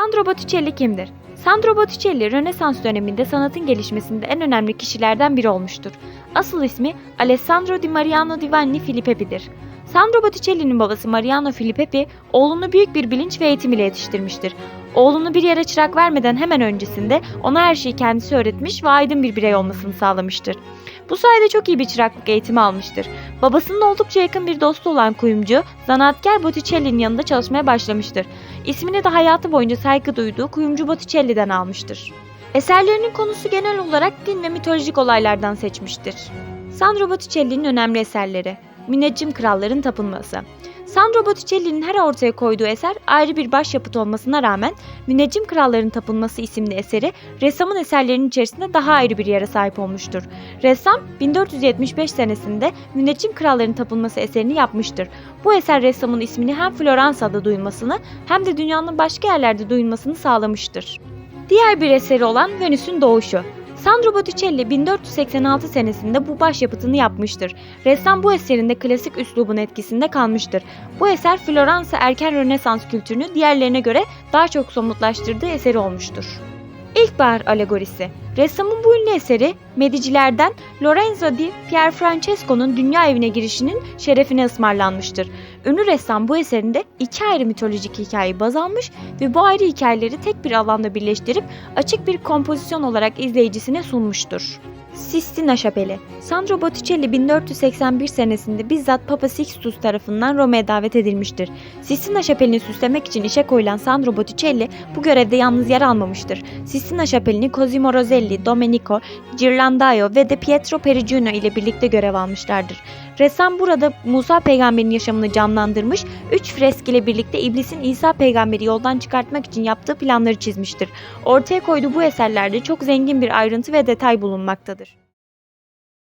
Sandro Botticelli kimdir? Sandro Botticelli, Rönesans döneminde sanatın gelişmesinde en önemli kişilerden biri olmuştur. Asıl ismi Alessandro di Mariano di Vanni Filippi'dir. Sandro Botticelli'nin babası Mariano Filippi, oğlunu büyük bir bilinç ve eğitim ile yetiştirmiştir. Oğlunu bir yere çırak vermeden hemen öncesinde ona her şeyi kendisi öğretmiş ve aydın bir birey olmasını sağlamıştır. Bu sayede çok iyi bir çıraklık eğitimi almıştır. Babasının oldukça yakın bir dostu olan kuyumcu, zanaatkar Botticelli'nin yanında çalışmaya başlamıştır. İsmini de hayatı boyunca saygı duyduğu kuyumcu Botticelli'den almıştır. Eserlerinin konusu genel olarak din ve mitolojik olaylardan seçmiştir. Sandro Botticelli'nin önemli eserleri Müneccim Kralların Tapınması Sandro Botticelli'nin her ortaya koyduğu eser ayrı bir başyapıt olmasına rağmen Müneccim Kralların Tapınması isimli eseri ressamın eserlerinin içerisinde daha ayrı bir yere sahip olmuştur. Ressam 1475 senesinde Müneccim Kralların Tapınması eserini yapmıştır. Bu eser ressamın ismini hem Floransa'da duyulmasını hem de dünyanın başka yerlerde duyulmasını sağlamıştır. Diğer bir eseri olan Venüs'ün Doğuşu. Sandro Botticelli 1486 senesinde bu başyapıtını yapmıştır. Ressam bu eserinde klasik üslubun etkisinde kalmıştır. Bu eser Floransa erken Rönesans kültürünü diğerlerine göre daha çok somutlaştırdığı eseri olmuştur. İlkbahar alegorisi. Ressamın bu ünlü eseri Medicilerden Lorenzo di Pierfrancesco'nun dünya evine girişinin şerefine ısmarlanmıştır. Ünlü ressam bu eserinde iki ayrı mitolojik hikayeyi baz almış ve bu ayrı hikayeleri tek bir alanda birleştirip açık bir kompozisyon olarak izleyicisine sunmuştur. Sistina Şapeli Sandro Botticelli 1481 senesinde bizzat Papa Sixtus tarafından Roma'ya davet edilmiştir. Sistina Şapeli'ni süslemek için işe koyulan Sandro Botticelli bu görevde yalnız yer almamıştır. Sistina Şapeli'ni Cosimo Roselli, Domenico Ghirlandaio ve de Pietro Perugino ile birlikte görev almışlardır. Ressam burada Musa peygamberin yaşamını canlandırmış, üç fresk ile birlikte iblisin İsa peygamberi yoldan çıkartmak için yaptığı planları çizmiştir. Ortaya koyduğu bu eserlerde çok zengin bir ayrıntı ve detay bulunmaktadır.